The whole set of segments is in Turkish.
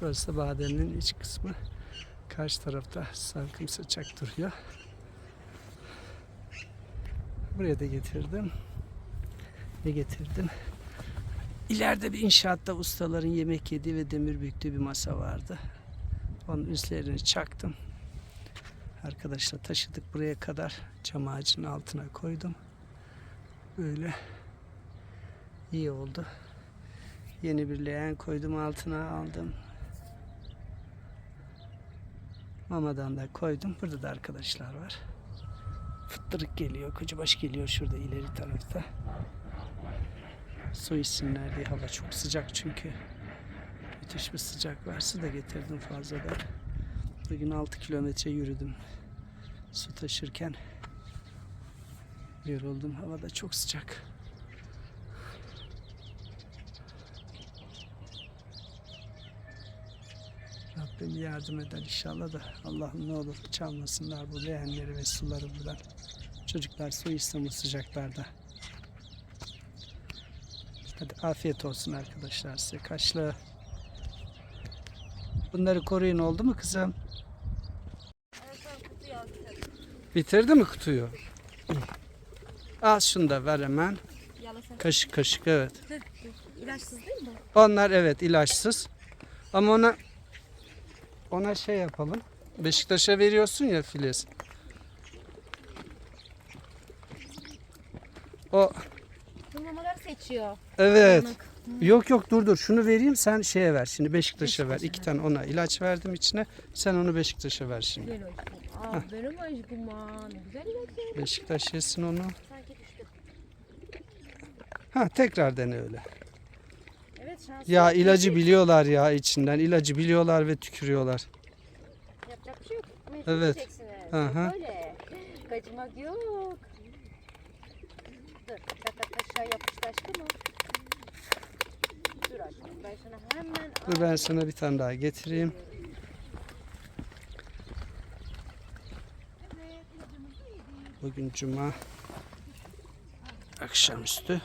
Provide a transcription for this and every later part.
Burası da Badenin iç kısmı. Karşı tarafta salkım saçak duruyor. Buraya da getirdim. Ne getirdim? İleride bir inşaatta ustaların yemek yediği ve demir büktüğü bir masa vardı. Onun üstlerini çaktım. Arkadaşlar taşıdık buraya kadar. Cam ağacının altına koydum. Böyle iyi oldu. Yeni bir leğen koydum altına aldım. Mamadan da koydum. Burada da arkadaşlar var. Fıttırık geliyor, kocabaş geliyor şurada ileri tarafta. Su içsinler diye hava çok sıcak çünkü. Müthiş bir sıcak var. Su da getirdim fazladan. Bugün 6 kilometre yürüdüm. Su taşırken yoruldum. Hava da çok sıcak. Rabbim yardım eder inşallah da Allah'ım ne olur çalmasınlar bu leğenleri ve suları buradan. Çocuklar su içsin bu sıcaklarda. Hadi afiyet olsun arkadaşlar size. Kaşlı. Bunları koruyun oldu mu kızım? Bitirdi mi kutuyu? Al şunu da ver hemen. Kaşık kaşık evet. İlaçsız değil mi? Onlar evet ilaçsız. Ama ona ona şey yapalım. Beşiktaş'a veriyorsun ya Filiz. O Bu mamaları seçiyor. evet. Yok yok dur dur şunu vereyim sen şeye ver. Şimdi Beşiktaş'a ver. Beşiktaş'a İki tane ona ilaç verdim içine. Sen onu Beşiktaş'a ver şimdi. Güzel aşkım. Aa benim aşkım. Ne güzel ilaç. Beşiktaş yesin onu. Sanki düştü. Ha tekrar dene öyle. Ya ilacı biliyorlar ya içinden. ilacı biliyorlar ve tükürüyorlar. Yapacak bir şey yok. Mecbur Evet. yiyeceksiniz. Hı hı. Öyle. Kaçmak yok. Dur. Çatak aşağı yapıştı aşkım o. Dur aşkım. Ben sana hemen Dur ben sana bir tane daha getireyim. Bugün cuma akşamüstü.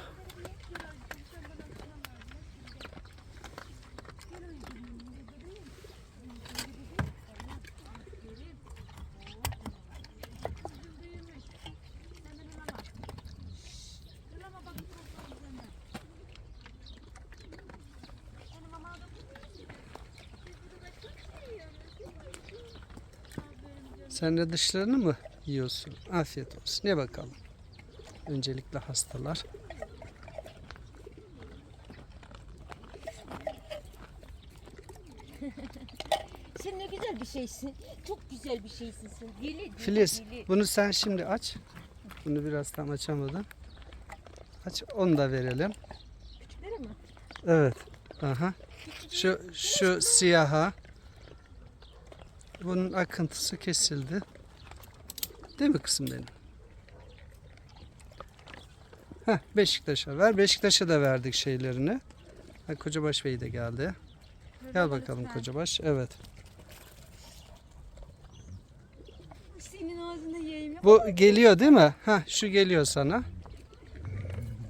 Sen de dışlarını mı yiyorsun? Afiyet olsun. Ne bakalım. Öncelikle hastalar. Sen ne güzel bir şeysin. Çok güzel bir şeysin sen. Deli deli Filiz deli. bunu sen şimdi aç. Bunu biraz tam açamadım. Aç onu da verelim. Küçükleri mi? Evet. Aha. Şu şu siyaha. Bunun akıntısı kesildi. Değil mi kızım benim? Heh, Beşiktaş'a ver. Beşiktaş'a da verdik şeylerini. Ha, Kocabaş Bey de geldi. Gel bakalım Kocabaş. Evet. Senin ağzında yiyeyim. Bu geliyor değil mi? Ha, şu geliyor sana.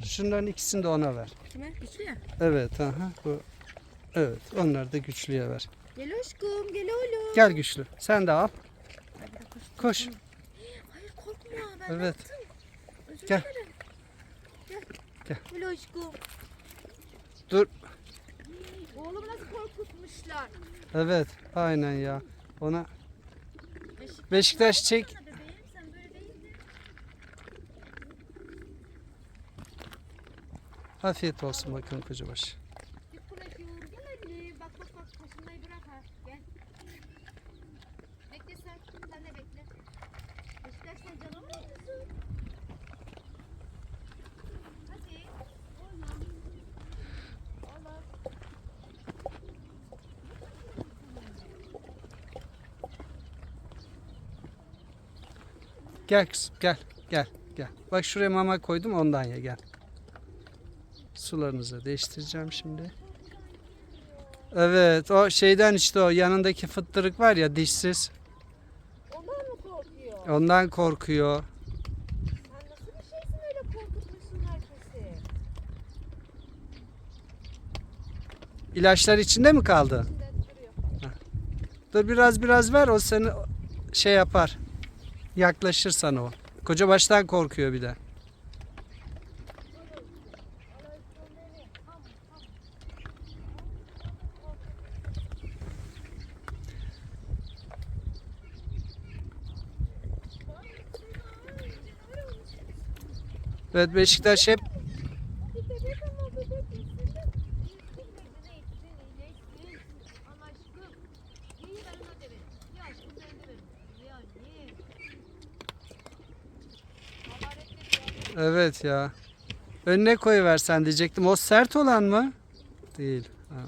Şunların ikisini de ona ver. Kime? Güçlü ya. Evet, aha bu. Evet, onları da güçlüye ver. Gel aşkım gel oğlum. Gel güçlü. Sen de al. Koş. Hayır korkma ben Evet. Özür Gel. dilerim. Gel. Gel. Gel aşkım. Dur. Oğlum nasıl korkutmuşlar. Evet, aynen ya. Ona Beşik. Beşiktaş çek. Sana bebeğim sen böyle değildin. Afiyet olsun bakın Kocabaş. Bir kulak yoğur gel hadi. Bak bak bak kaşınmayı bırak ha. Gel. Bekle sen. Sen de bekle. Beşiktaş sen canavar mısın? Hadi. Oğlum. Oğlum. Gel kızım, gel. Gel, gel. Bak şuraya mama koydum ondan ya gel. Sularınızı değiştireceğim şimdi. Evet, o şeyden işte o yanındaki fıttırık var ya dişsiz. Ondan mı korkuyor? Ondan korkuyor. Sen nasıl bir şeysin öyle korkutmuşsun herkesi? İlaçlar içinde mi kaldı? İçinde duruyor. Dur biraz biraz ver o seni şey yapar. Yaklaşır sana o. Koca baştan korkuyor bir de. Evet Beşiktaş hep Evet ya. Önüne koyuversen diyecektim. O sert olan mı? Değil. Ha.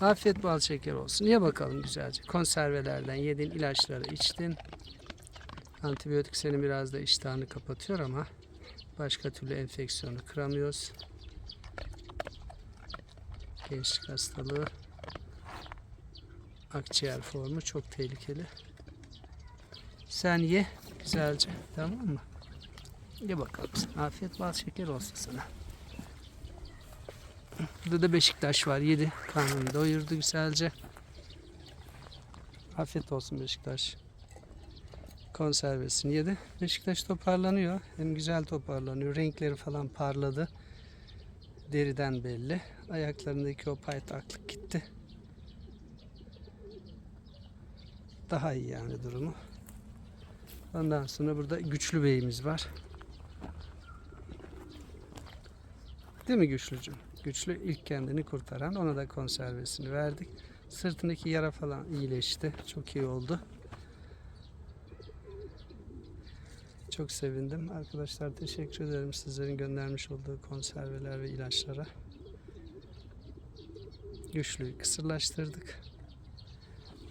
Afiyet bal şeker olsun. Ye bakalım güzelce. Konservelerden yedin, ilaçları içtin. Antibiyotik senin biraz da iştahını kapatıyor ama başka türlü enfeksiyonu kıramıyoruz. Gençlik hastalığı akciğer formu çok tehlikeli. Sen ye güzelce tamam mı? Ye bakalım. Afiyet bal şeker olsun sana. Burada da Beşiktaş var. Yedi. Karnını doyurdu güzelce. Afiyet olsun Beşiktaş. Konservesini yedi. Beşiktaş toparlanıyor. Hem güzel toparlanıyor. Renkleri falan parladı. Deriden belli. Ayaklarındaki o paytaklık gitti. Daha iyi yani durumu. Ondan sonra burada güçlü beyimiz var. Değil mi güçlücüm? Güçlü ilk kendini kurtaran ona da konservesini verdik. Sırtındaki yara falan iyileşti. Çok iyi oldu. Çok sevindim. Arkadaşlar teşekkür ederim sizlerin göndermiş olduğu konserveler ve ilaçlara. Güçlüyü kısırlaştırdık.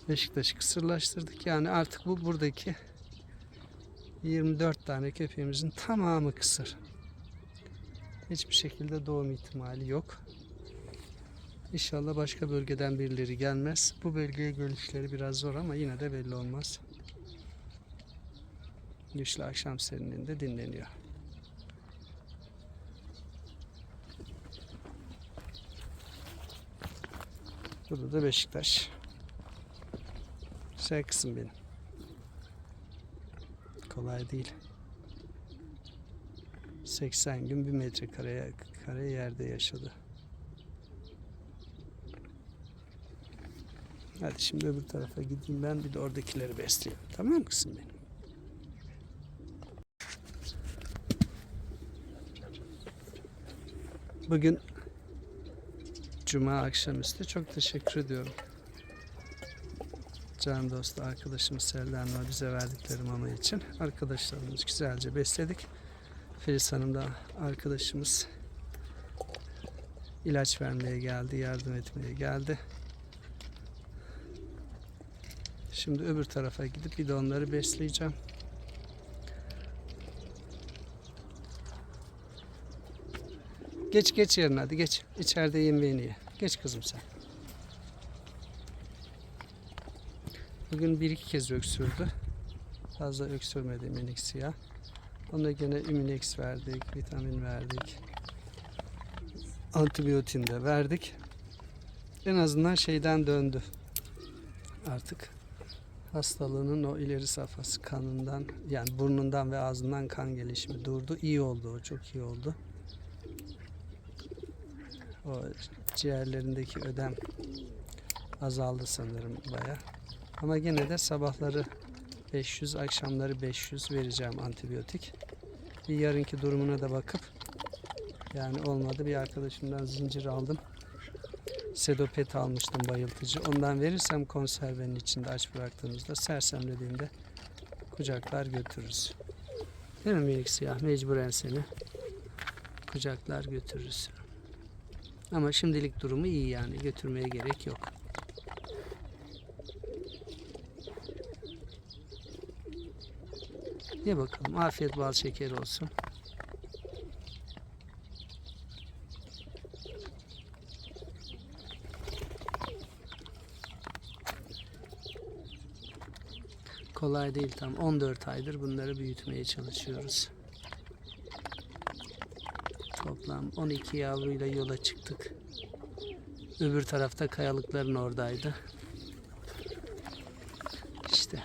Beşiktaş'ı kısırlaştırdık. Yani artık bu buradaki 24 tane köpeğimizin tamamı kısır. Hiçbir şekilde doğum ihtimali yok. İnşallah başka bölgeden birileri gelmez. Bu bölgeye gelişleri biraz zor ama yine de belli olmaz. Güçlü akşam serinliğinde dinleniyor. Burada da Beşiktaş. Güzel kızım benim. Kolay değil. 80 gün bir metrekare kare yerde yaşadı. Hadi şimdi öbür tarafa gideyim ben bir de oradakileri besleyeyim. Tamam kızım benim? Bugün Cuma akşamüstü çok teşekkür ediyorum. Can dostu arkadaşımız Seldan'la bize verdikleri mama için. Arkadaşlarımız güzelce besledik. Filiz Hanım da arkadaşımız ilaç vermeye geldi, yardım etmeye geldi. Şimdi öbür tarafa gidip bir de onları besleyeceğim. Geç geç yerine hadi geç. İçeride yemeğini ye. Geç kızım sen. Bugün bir iki kez öksürdü. Fazla öksürmedi minik siyah. Ona gene Üminex verdik, vitamin verdik. Antibiyotin de verdik. En azından şeyden döndü. Artık hastalığının o ileri safhası kanından yani burnundan ve ağzından kan gelişimi durdu. İyi oldu o çok iyi oldu. O ciğerlerindeki ödem azaldı sanırım baya. Ama gene de sabahları 500 akşamları 500 vereceğim antibiyotik. Bir yarınki durumuna da bakıp yani olmadı bir arkadaşımdan zincir aldım. Sedopet almıştım bayıltıcı. Ondan verirsem konservenin içinde aç bıraktığımızda sersemlediğinde kucaklar götürürüz. Değil mi minik siyah? Mecburen seni kucaklar götürürüz. Ama şimdilik durumu iyi yani götürmeye gerek yok. Ye bakalım. Afiyet bal şeker olsun. Kolay değil tam 14 aydır bunları büyütmeye çalışıyoruz. Toplam 12 yavruyla yola çıktık. Öbür tarafta kayalıkların oradaydı. İşte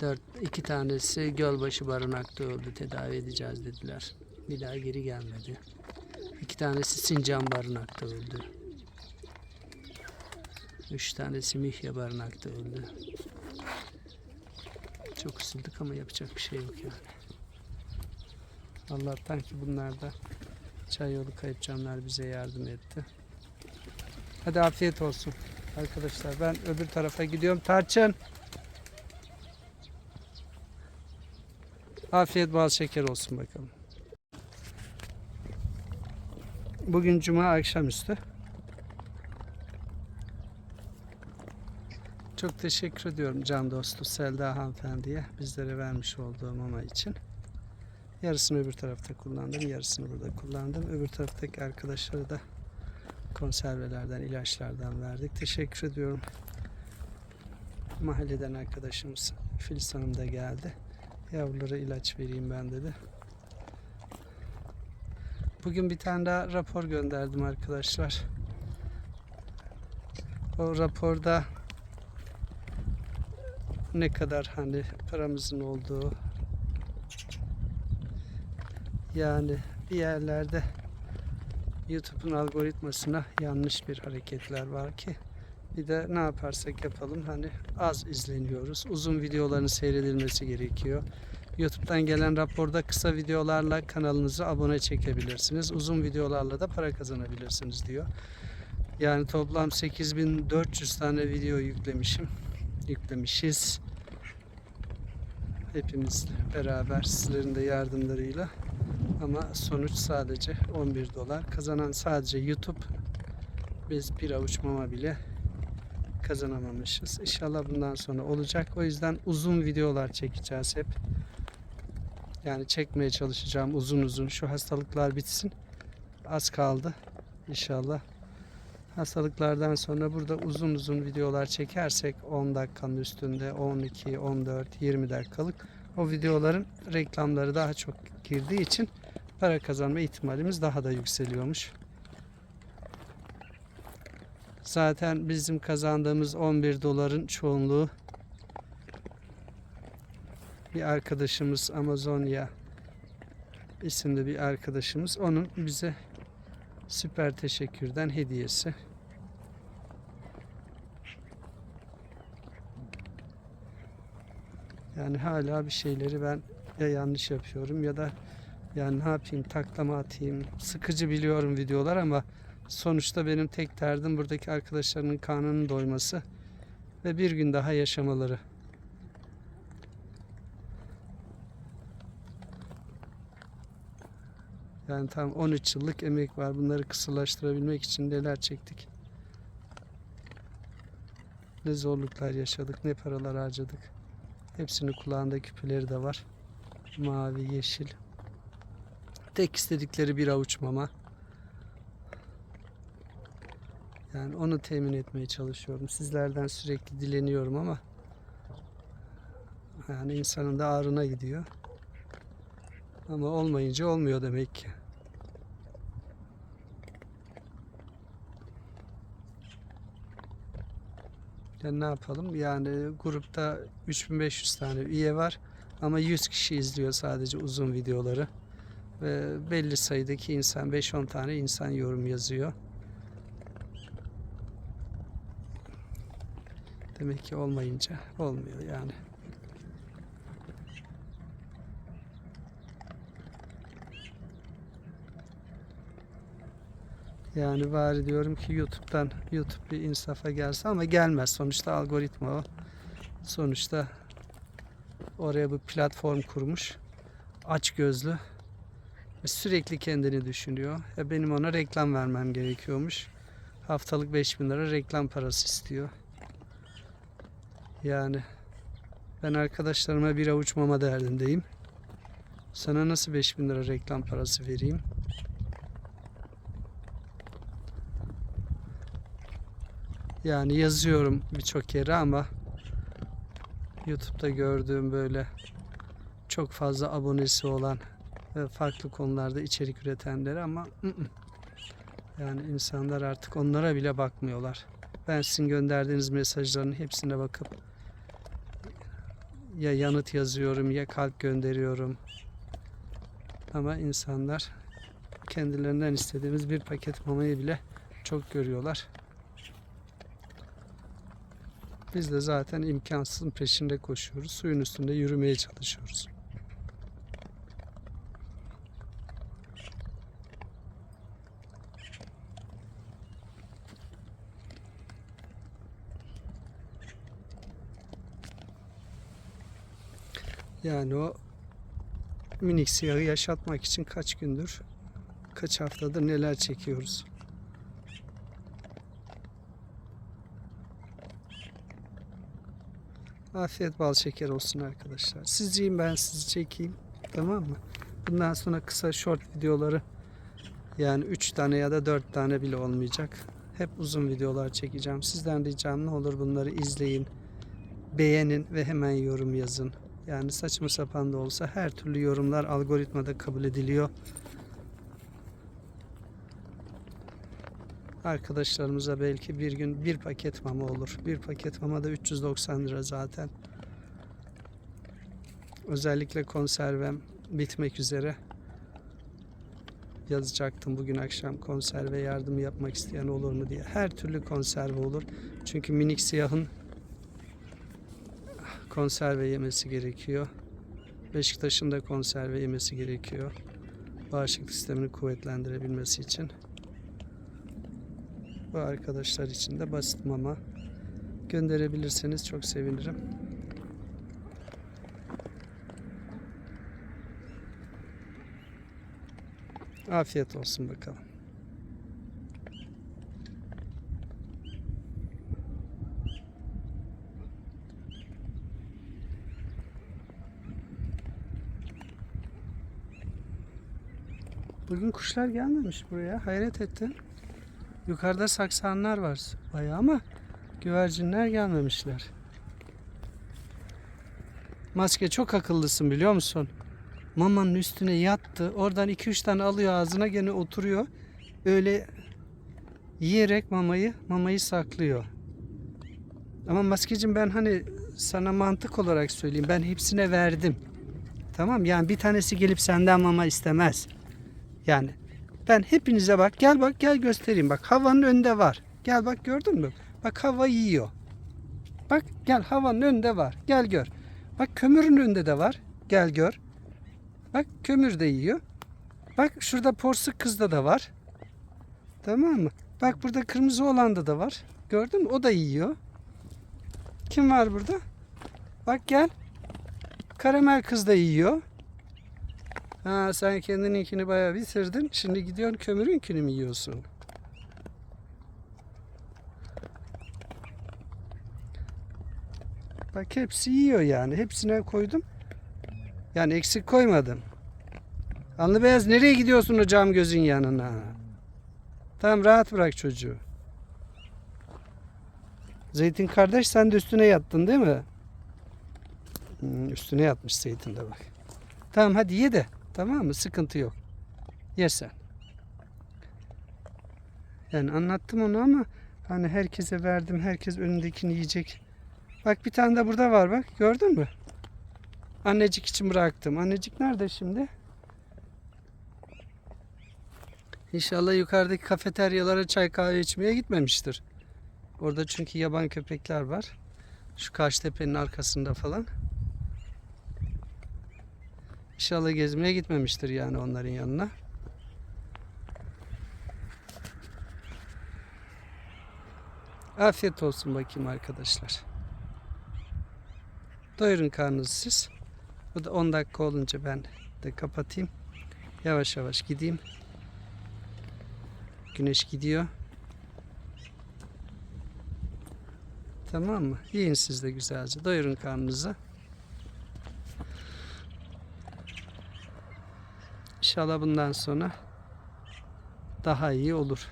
dört, iki tanesi Gölbaşı Barınak'ta öldü. Tedavi edeceğiz dediler. Bir daha geri gelmedi. İki tanesi Sincan Barınak'ta öldü. Üç tanesi Mihya Barınak'ta öldü. Çok üzüldük ama yapacak bir şey yok yani. Allah'tan ki bunlar da çay yolu kayıp canlar bize yardım etti. Hadi afiyet olsun arkadaşlar. Ben öbür tarafa gidiyorum. Tarçın. Afiyet bal şeker olsun bakalım. Bugün cuma akşamüstü. Çok teşekkür ediyorum can dostu Selda hanımefendiye bizlere vermiş olduğu mama için. Yarısını öbür tarafta kullandım, yarısını burada kullandım. Öbür taraftaki arkadaşlara da konservelerden, ilaçlardan verdik. Teşekkür ediyorum. Mahalleden arkadaşımız Filiz Hanım da geldi. Yavrulara ilaç vereyim ben dedi. Bugün bir tane daha rapor gönderdim arkadaşlar. O raporda ne kadar hani paramızın olduğu yani bir yerlerde YouTube'un algoritmasına yanlış bir hareketler var ki bir de ne yaparsak yapalım hani az izleniyoruz. Uzun videoların seyredilmesi gerekiyor. YouTube'dan gelen raporda kısa videolarla kanalınızı abone çekebilirsiniz. Uzun videolarla da para kazanabilirsiniz diyor. Yani toplam 8400 tane video yüklemişim. Yüklemişiz. Hepimiz beraber sizlerin de yardımlarıyla. Ama sonuç sadece 11 dolar. Kazanan sadece YouTube. Biz bir avuç mama bile kazanamamışız. İnşallah bundan sonra olacak. O yüzden uzun videolar çekeceğiz hep. Yani çekmeye çalışacağım uzun uzun. Şu hastalıklar bitsin. Az kaldı. İnşallah. Hastalıklardan sonra burada uzun uzun videolar çekersek 10 dakikanın üstünde 12, 14, 20 dakikalık o videoların reklamları daha çok girdiği için para kazanma ihtimalimiz daha da yükseliyormuş. Zaten bizim kazandığımız 11 doların çoğunluğu bir arkadaşımız Amazonya isimli bir arkadaşımız onun bize süper teşekkürden hediyesi. Yani hala bir şeyleri ben ya yanlış yapıyorum ya da yani ne yapayım taklama atayım. Sıkıcı biliyorum videolar ama sonuçta benim tek derdim buradaki arkadaşlarımın karnının doyması ve bir gün daha yaşamaları. Yani tam 13 yıllık emek var. Bunları kısırlaştırabilmek için neler çektik. Ne zorluklar yaşadık, ne paralar harcadık. Hepsinin kulağında küpeleri de var. Mavi, yeşil. Tek istedikleri bir avuç mama. Yani onu temin etmeye çalışıyorum. Sizlerden sürekli dileniyorum ama yani insanın da ağrına gidiyor. Ama olmayınca olmuyor demek ki. Yani ne yapalım? Yani grupta 3500 tane üye var ama 100 kişi izliyor sadece uzun videoları. Ve belli sayıdaki insan 5-10 tane insan yorum yazıyor. Demek ki olmayınca olmuyor yani. Yani bari diyorum ki YouTube'dan YouTube bir insafa gelse ama gelmez. Sonuçta algoritma o. Sonuçta oraya bir platform kurmuş. Aç gözlü. Sürekli kendini düşünüyor. Ya benim ona reklam vermem gerekiyormuş. Haftalık 5000 lira reklam parası istiyor. Yani ben arkadaşlarıma bir avuç mama derdindeyim. Sana nasıl 5000 lira reklam parası vereyim? Yani yazıyorum birçok yere ama YouTube'da gördüğüm böyle çok fazla abonesi olan farklı konularda içerik üretenleri ama ı-ı. yani insanlar artık onlara bile bakmıyorlar. Ben sizin gönderdiğiniz mesajların hepsine bakıp ya yanıt yazıyorum ya kalp gönderiyorum. Ama insanlar kendilerinden istediğimiz bir paket mamayı bile çok görüyorlar. Biz de zaten imkansızın peşinde koşuyoruz. Suyun üstünde yürümeye çalışıyoruz. Yani o minik siyahı yaşatmak için kaç gündür, kaç haftadır neler çekiyoruz. Afiyet bal şeker olsun arkadaşlar. Siz yiyin ben sizi çekeyim. Tamam mı? Bundan sonra kısa short videoları yani 3 tane ya da 4 tane bile olmayacak. Hep uzun videolar çekeceğim. Sizden ricam ne olur bunları izleyin. Beğenin ve hemen yorum yazın. Yani saçma sapan da olsa her türlü yorumlar algoritmada kabul ediliyor. Arkadaşlarımıza belki bir gün bir paket mama olur. Bir paket mama da 390 lira zaten. Özellikle konservem bitmek üzere. Yazacaktım bugün akşam konserve yardım yapmak isteyen olur mu diye. Her türlü konserve olur. Çünkü minik siyahın konserve yemesi gerekiyor. Beşiktaş'ın da konserve yemesi gerekiyor. Bağışıklık sistemini kuvvetlendirebilmesi için. Bu arkadaşlar için de basit mama gönderebilirseniz çok sevinirim. Afiyet olsun bakalım. Bugün kuşlar gelmemiş buraya. Hayret ettim. Yukarıda saksanlar var bayağı ama güvercinler gelmemişler. Maske çok akıllısın biliyor musun? Mamanın üstüne yattı. Oradan 2-3 tane alıyor ağzına gene oturuyor. Öyle yiyerek mamayı mamayı saklıyor. Ama maskecim ben hani sana mantık olarak söyleyeyim. Ben hepsine verdim. Tamam yani bir tanesi gelip senden mama istemez. Yani ben hepinize bak gel bak gel göstereyim bak havanın önünde var. Gel bak gördün mü? Bak hava yiyor. Bak gel havanın önünde var. Gel gör. Bak kömürün önünde de var. Gel gör. Bak kömür de yiyor. Bak şurada porsuk kızda da var. Tamam mı? Bak burada kırmızı olanda da var. Gördün mü? O da yiyor. Kim var burada? Bak gel. Karamel kız da yiyor. Ha sen kendininkini bayağı bitirdin. Şimdi gidiyorsun kömürünkini mi yiyorsun? Bak hepsi yiyor yani. Hepsine koydum. Yani eksik koymadım. Anlı beyaz nereye gidiyorsun o cam gözün yanına? Tamam rahat bırak çocuğu. Zeytin kardeş sen de üstüne yattın değil mi? Hmm, üstüne yatmış Zeytin de bak. Tamam hadi ye de. Tamam mı? Sıkıntı yok. Ye sen. Yani anlattım onu ama hani herkese verdim. Herkes önündekini yiyecek. Bak bir tane de burada var bak. Gördün mü? Annecik için bıraktım. Annecik nerede şimdi? İnşallah yukarıdaki kafeteryalara çay kahve içmeye gitmemiştir. Orada çünkü yaban köpekler var. Şu karşı tepenin arkasında falan. İnşallah gezmeye gitmemiştir yani onların yanına. Afiyet olsun bakayım arkadaşlar. Doyurun karnınızı siz. Bu da 10 dakika olunca ben de kapatayım. Yavaş yavaş gideyim. Güneş gidiyor. Tamam mı? Yiyin siz de güzelce. Doyurun karnınızı. İnşallah bundan sonra daha iyi olur.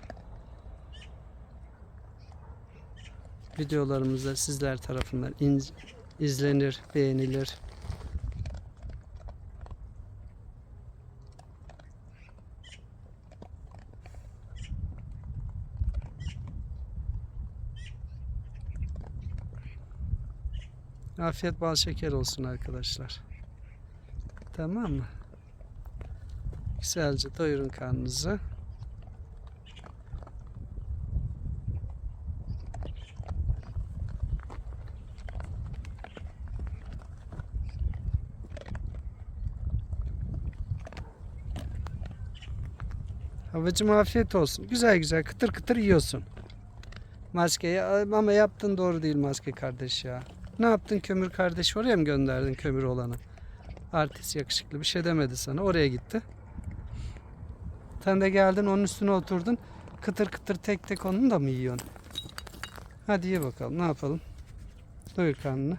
Videolarımızda sizler tarafından izlenir, beğenilir. Afiyet bal şeker olsun arkadaşlar. Tamam mı? Güzelce doyurun karnınızı. Havacım afiyet olsun. Güzel güzel kıtır kıtır yiyorsun. Maskeyi ama yaptın doğru değil maske kardeş ya. Ne yaptın kömür kardeş oraya mı gönderdin kömür olanı? Artist yakışıklı bir şey demedi sana oraya gitti. Sen de geldin onun üstüne oturdun. Kıtır kıtır tek tek onu da mı yiyorsun? Hadi ye bakalım ne yapalım. Doyur karnını.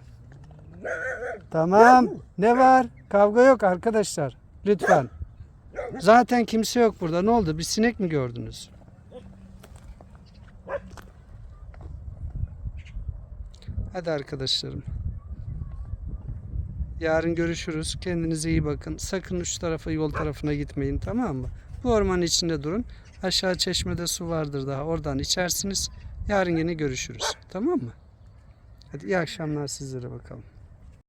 Tamam. Ne var? Kavga yok arkadaşlar. Lütfen. Zaten kimse yok burada. Ne oldu? Bir sinek mi gördünüz? Hadi arkadaşlarım. Yarın görüşürüz. Kendinize iyi bakın. Sakın üç tarafa yol tarafına gitmeyin tamam mı? Bu ormanın içinde durun. Aşağı çeşmede su vardır daha. Oradan içersiniz. Yarın yine görüşürüz. Tamam mı? Hadi iyi akşamlar sizlere bakalım.